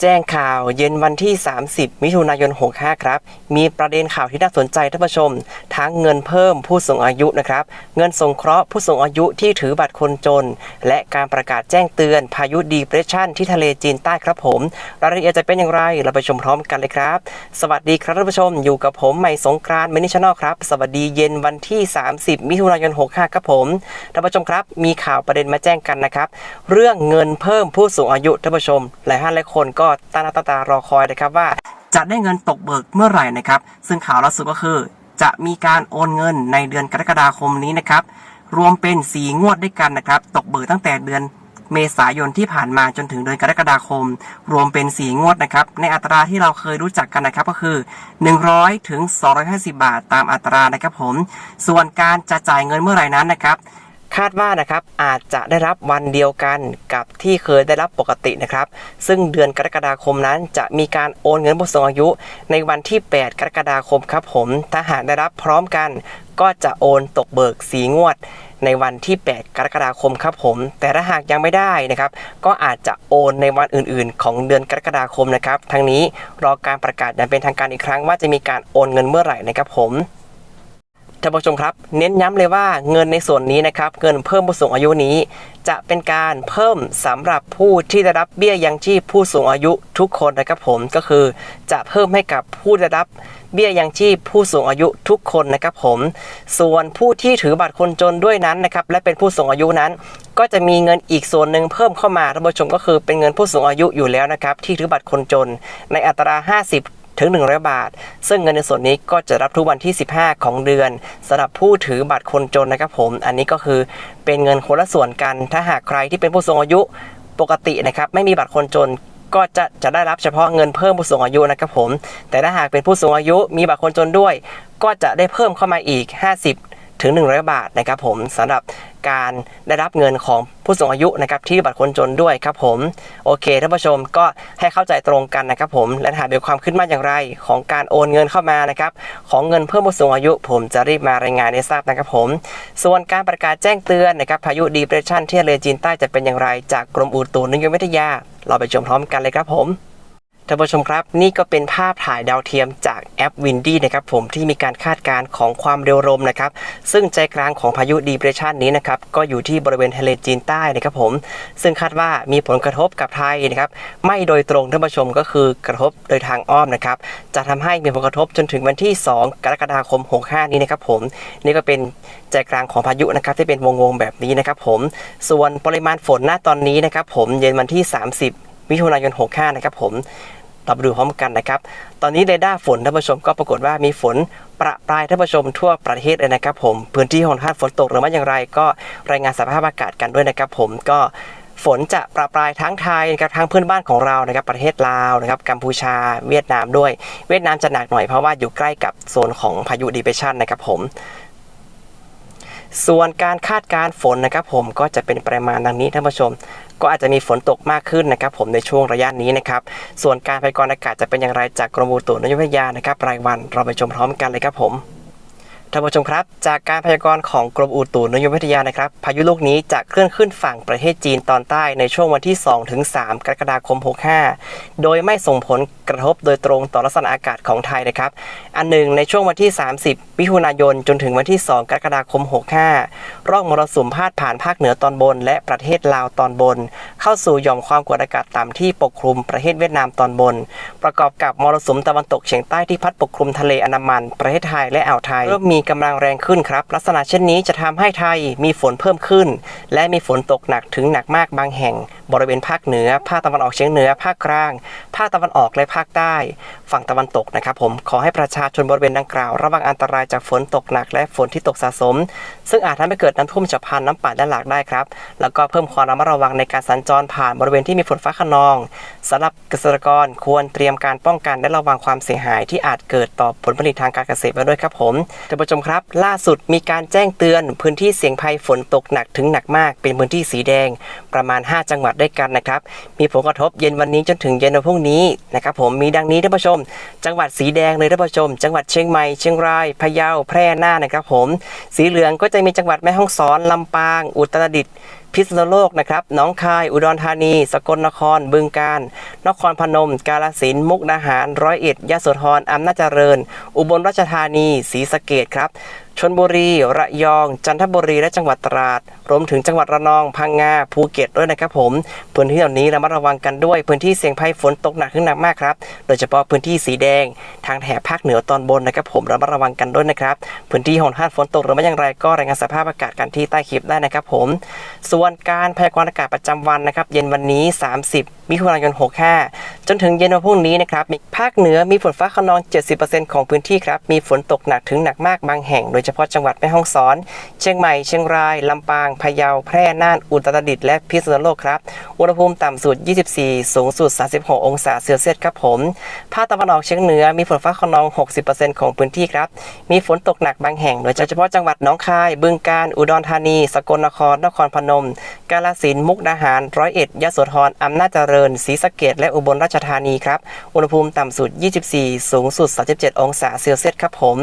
แจ้งข่าวเย็นวันที่ 30 มิถุนายน 65 ครับ มีประเด็นข่าวที่น่าสนใจท่านผู้ชม ทั้งเงินเพิ่มผู้สูงอายุนะครับ เงินสงเคราะห์ผู้สูงอายุที่ถือบัตรคนจนและการประกาศแจ้งเตือนพายุดีเพรสชันที่ทะเลจีนใต้ครับผม รายละเอียดจะเป็นอย่างไร เราไปชมพร้อมกันเลยครับ สวัสดีครับท่านผู้ชม อยู่กับผมใหม่สงกรานต์มินิชแนลครับ สวัสดีเย็นวันที่ 30 มิถุนายน 65 ครับผมท่านผู้ชมครับ มีข่าวประเด็นมาแจ้งกันนะครับ เรื่องเงินเพิ่มผู้สูงอายุท่านผู้ชม หลายท่านหลายคนก็ตาตั้งตารอคอยนะครับว่า จะได้เงินตกเบิกเมื่อไหร่นะครับ ซึ่งข่าวล่าสุดก็คือ จะมีการโอนเงินในเดือนกรกฎาคมนี้นะครับ รวมเป็น 4 งวดด้วยกันนะครับ ตกเบิกตั้งแต่เดือนเมษายนที่ผ่านมาจนถึงเดือนกรกฎาคม รวมเป็น 4 งวดนะครับ ในอัตราที่เราเคยรู้จักกันนะครับก็คือ 100 ถึง 250 บาทตามอัตรานะครับผม ส่วนการจะจ่ายเงินเมื่อไหร่นั้นนะครับ คาดว่านะครับอาจจะได้รับวันเดียวกันกับที่เคยได้รับปกตินะครับ ซึ่งเดือนกรกฎาคมนั้นจะมีการโอนเงินผู้สูงอายุ ในวันที่ 8 กรกฎาคมครับผม ถ้าหากได้รับพร้อมกัน ก็จะโอนตกเบิกสีงวด ในวันที่ 8 กรกฎาคมครับผม แต่ถ้าหากยังไม่ได้นะครับ ก็อาจจะโอนในวันอื่น ๆ ของเดือนกรกฎาคมนะครับ ทั้งนี้รอการประกาศอย่างเป็นทางการอีกครั้งว่าจะมีการโอนเงินเมื่อไหร่นะครับผม ท่านผู้ชมครับ เน้นย้ำเลยว่าเงินในส่วนนี้นะครับ เงินเพิ่มผู้สูงอายุนี้ จะเป็นการเพิ่มสำหรับผู้ที่ได้รับเบี้ยยังชีพผู้สูงอายุทุกคนนะครับผมก็คือ จะเพิ่มให้กับผู้ได้รับเบี้ยยังชีพผู้สูงอายุทุกคนนะครับผม ส่วนผู้ที่ถือบัตรคนจนด้วยนั้นนะครับและเป็นผู้สูงอายุนั้น ก็จะมีเงินอีกส่วนหนึ่งเพิ่มเข้ามาท่านผู้ชมก็คือเป็นเงินผู้สูงอายุอยู่แล้วนะครับที่ถือบัตรคนจน ในอัตรา 50 ถึง 100 บาท ซึ่งเงินในส่วนนี้ก็จะรับทุกวันที่ 15 ของเดือนสำหรับผู้ถือบัตรคนจนนะครับผม อันนี้ก็คือเป็นเงินคนละส่วนกัน ถ้าหากใครที่เป็นผู้สูงอายุปกตินะครับไม่มีบัตรคนจนก็จะจะได้รับเฉพาะเงินเพิ่มผู้สูงอายุนะครับผม แต่ถ้าหากเป็นผู้สูงอายุมีบัตรคนจนด้วย ก็จะได้เพิ่มเข้ามาอีก 50 ถึง 100 บาทนะครับผมสำหรับการได้รับเงินของผู้สูงอายุนะครับที่บัตรคนจนด้วยครับผมโอเคท่านผู้ชมก็ให้เข้าใจตรงกันนะครับผมและหากมีความขึ้นมาอย่างไร ของการโอนเงินเข้ามานะครับของเงินเพิ่มผู้สูงอายุ ผมจะรีบมารายงานให้ทราบนะครับผม ส่วนการประกาศแจ้งเตือนนะครับพายุดีเพรสชันที่ทะเลจีนใต้จะเป็นอย่างไร จากกรมอุตุนิยมวิทยา เราไปชมพร้อมกันเลยครับผม ท่านผู้ชมครับ นี่ก็เป็นภาพถ่ายดาวเทียมจากแอป Windy นะครับผมที่มีการคาดการณ์ของความเร็วลมนะครับ ซึ่งใจกลางของพายุดีเพรสชันนี้นะครับ ก็อยู่ที่บริเวณทะเลจีนใต้นะครับผม ซึ่งคาดว่ามีผลกระทบกับไทยนะครับ ไม่โดยตรงท่านผู้ชมก็คือกระทบโดยทางอ้อมนะครับ จะทำให้มีผลกระทบจนถึงวันที่ 2 กรกฎาคม 65 นี้นะครับผม นี่ก็เป็นใจกลางของพายุนะครับที่เป็นวงๆแบบนี้นะครับผม ส่วนปริมาณฝนณตอนนี้นะครับผมเย็นวันที่ 30มิถุนายน 65 นะครับผม เราไปดูพร้อมกันนะครับ ตอนนี้เรดาร์ฝนท่านผู้ชมก็ปรากฏว่ามีฝนประปรายท่านผู้ชมทั่วประเทศเลยนะครับผม พื้นที่ของท่านฝนตกหรือไม่อย่างไร ก็รายงานสภาพอากาศกันด้วยนะครับผมก็ฝนจะประปรายทั้งไทยนะครับทั้งเพื่อนบ้านของเรานะครับประเทศลาวนะครับกัมพูชาเวียดนามด้วย เวียดนามจะหนักหน่อยเพราะว่าอยู่ใกล้กับโซนของพายุดีเพรสชันนะครับผม ส่วนการคาดการฝนนะครับผมก็จะเป็นประมาณดังนี้ท่านผู้ชม ก็อาจจะมีฝนตกมากขึ้นนะครับผมในช่วงระยะนี้นะครับส่วนการพยากรณ์อากาศจะเป็นอย่างไรจากกรมอุตุนิยมวิทยานะครับรายวันเราไปชมพร้อมกันเลยครับผม ท่านผู้ชมครับ จากการพยากรณ์ของกรมอุตุนิยมวิทยานะครับ พายุลูกนี้จะเคลื่อนขึ้นฝั่งประเทศจีนตอนใต้ในช่วงวันที่2ถึง3กรกฎาคม 65 โดยไม่ส่งผลกระทบโดยตรงต่อลักษณะอากาศของไทยนะครับ อันหนึ่งในช่วงวันที่ 30 มิถุนายนจนถึงวันที่ 2 กรกฎาคม 65 ร่องมรสุมพาดผ่านภาคเหนือตอนบน และประเทศลาวตอนบน เข้าสู่หย่อมความกดอากาศต่ำที่ปกคลุมประเทศเวียดนามตอนบน ประกอบกับมรสุมตะวันตกเฉียงใต้ที่พัดปกคลุมทะเลอันดามัน ประเทศไทยและอ่าวไทยเริ่มมีกำลังแรงขึ้นครับ ลักษณะเช่นนี้จะทำให้ไทยมีฝนเพิ่มขึ้น และมีฝนตกหนักถึงหนักมากบางแห่ง บริเวณภาคเหนือ ภาคตะวันออกเฉียงเหนือ ภาคกลาง ภาคตะวันออกและภาคใต้ ฝั่งตะวันตกนะครับผม ขอให้ประชาชนบริเวณดังกล่าว ระวังอันตรายจากฝนตกหนักและฝนที่ตกสะสม ซึ่งอาจทำให้เกิดน้ำท่วมฉับพลันน้ำป่าและหลากได้ครับ แล้วก็เพิ่มความระมัดระวังในการสัญจรผ่านบริเวณที่มีฝนฟ้าขนองสำหรับเกษตรกรควรเตรียมการป้องกันและระวังความเสียหายที่อาจเกิดต่อผลผลิตทางการเกษตรไว้ด้วยครับผมท่านผู้ชมครับ ล่าสุดมีการแจ้งเตือนพื้นที่เสี่ยงภัยฝนตกหนักถึงหนักมาก เป็นพื้นที่สีแดงประมาณ 5 จังหวัดด้วยกันนะครับ มีผลกระทบเย็นวันนี้จนถึงเย็นวันพรุ่งนี้นะครับผมมีดังนี้ท่านผู้ชม จังหวัดสีแดงเลยท่านผู้ชม จังหวัดเชียงใหม่เชียงรายพะเยาแพร่น่านนะครับผม สีเหลืองก็จะมีจังหวัดแม่ฮ่องสอนลำปาง อุตรดิตถ์ พิษณุโลกนะครับหน้องคาย อุดรธานี สกลนคร บึงกาฬ นครพนม กาฬสินธุ์ มุกดาหาร ร้อยเอ็ดยโสธร อำนาจเจริญ อุบลราชธานี ศรีสะเกดครับ ชนบุรี ระยอง จันทบุรี และจังหวัดตราด รวมถึงจังหวัดระนอง พังงา ภูเก็ตด้วยนะครับผม พื้นที่เหล่านี้ระมัดระวังกันด้วย พื้นที่เสี่ยงภัยฝนตกหนักถึงหนักมากครับ โดยเฉพาะพื้นที่สีแดง ทางแถบภาคเหนือตอนบนนะครับผม ระมัดระวังกันด้วยนะครับ พื้นที่ของท่านฝนตกหรือไม่อย่างไรก็รายงานสภาพอากาศกันที่ใต้คลิปได้นะครับผม ส่วนการพยากรณ์อากาศประจำวันนะครับ เย็นวันนี้ 30 มิถุนายน 65 จนถึงเย็นวันพรุ่งนี้นะครับ ภาคเหนือมีฝนฟ้าขนอง 70%ของพื้นที่ครับ มีฝนตกหนักถึงหนักมากบางแห่งโดยเฉฉพาะจังหวัดแม่ฮ่องสอน เชียงใหม่ เชียงราย ลำปาง พะเยา แพร่ น่าน อุตรดิตถ์และพิษณุโลกครับ อุณหภูมิต่ำสุด 24 สูงสุด 36 องศาเซลเซียสครับผม ภาคตะวันออกเฉียงเหนือมีฝนฟ้าขนอง 60%ของพื้นที่ครับ มีฝนตกหนักบางแห่ง โดยเฉพาะจังหวัดหนองคาย บึงกาฬ อุดรธานี สกลนคร นครพนม กาฬสินธุ์ มุกดาหาร ร้อยเอ็ด ยโสธร อำนาจเจริญ ศรีสะเกษและอุบลราชธานีครับ อุณหภูมิต่ำสุด 24 สูงสุด 37 องศาเซลเซียสครับผม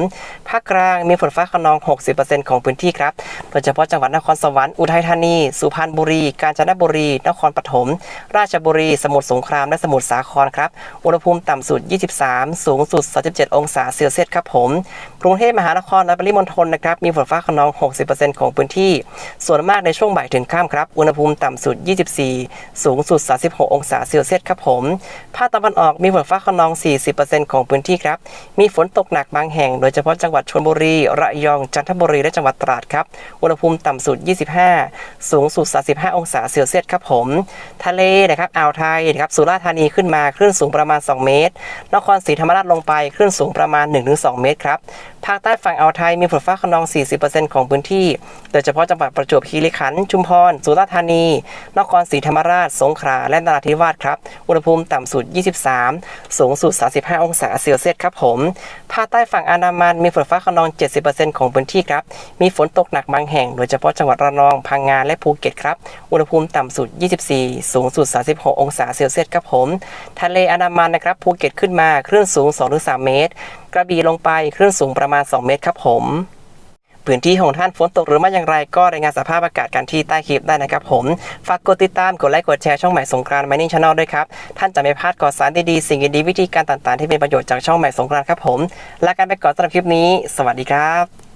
ภาคกลางมีฝนฟ้าขนอง 60%ของพื้นที่ครับ โดยเฉพาะจังหวัดนครสวรรค์ อุทัยธานี สุพรรณบุรี กาญจนบุรี นครปฐม ราชบุรี สมุทรสงคราม และสมุทรสาครครับ อุณหภูมิต่ำสุด 23 สูงสุด 37 องศาเซลเซียสครับผม กรุงเทพมหานครและปริมณฑลนะครับ มีฝนฟ้าขนอง 60%ของพื้นที่ ส่วนมากในช่วงบ่ายถึงค่ำครับ อุณหภูมิต่ำสุด 24 สูงสุด 36 องศาเซลเซียสครับผม ภาคตะวันออกมีฝนฟ้าขนอง 40%ของพื้นที่ครับ มีฝนตกหนักบางแห่ง โดยเฉพาะจังหวัดชลบุรี ระยอง จันทบุรีและจังหวัดตราดครับ อุณหภูมิต่ำสุด 25 สูงสุด 35 องศาเซลเซียสครับผม ทะเลนะครับ อ่าวไทยนะครับ สุราษฎร์ธานีขึ้นมา คลื่นสูงประมาณ 2 เมตร นครศรีธรรมราชลงไป คลื่นสูงประมาณ 1-2 เมตรครับ ภาคใต้ฝั่งอ่าวไทยมีฝนฟ้าขนอง 40%ของพื้นที่ โดยเฉพาะจังหวัดประจวบคีรีขันธ์ ชุมพร สุราษฎร์ธานี นครศรีธรรมราช สงขลา และนราธิวาสครับ อุณหภูมิต่ำสุด 23 สูงสุด 35 องศาเซลเซียสครับผม ภาคใต้ฝั่งอันดามันมีฝนฟ้าขนอง 70%ของพื้นที่ครับ มีฝนตกหนักบางแห่ง โดยเฉพาะจังหวัดระนอง พังงาและภูเก็ตครับ อุณหภูมิต่ำสุด 24 สูงสุด 36 องศาเซลเซียสครับผม ทะเลอันดามันนะครับ ภูเก็ตขึ้นมาคลื่นสูง 2-3 เมตร กระบี่ลงไปคลื่นสูงประมาณ 2 เมตรครับผม พื้นที่ของท่านฝนตกหรือไม่อย่างไรก็รายงานสภาพอากาศกันที่ใต้คลิปได้นะครับผม ฝากกดติดตามกดไลค์กดแชร์ช่องใหม่สงกรานต์ Mining Channel ด้วยครับ ท่านจะไม่พลาดก่อสารดีๆสิ่งดีๆวิธีการต่างๆ ที่เป็นประโยชน์จากช่องใหม่สงกรานต์ครับผมลากันไปก่อนสำหรับคลิปนี้ สวัสดีครับ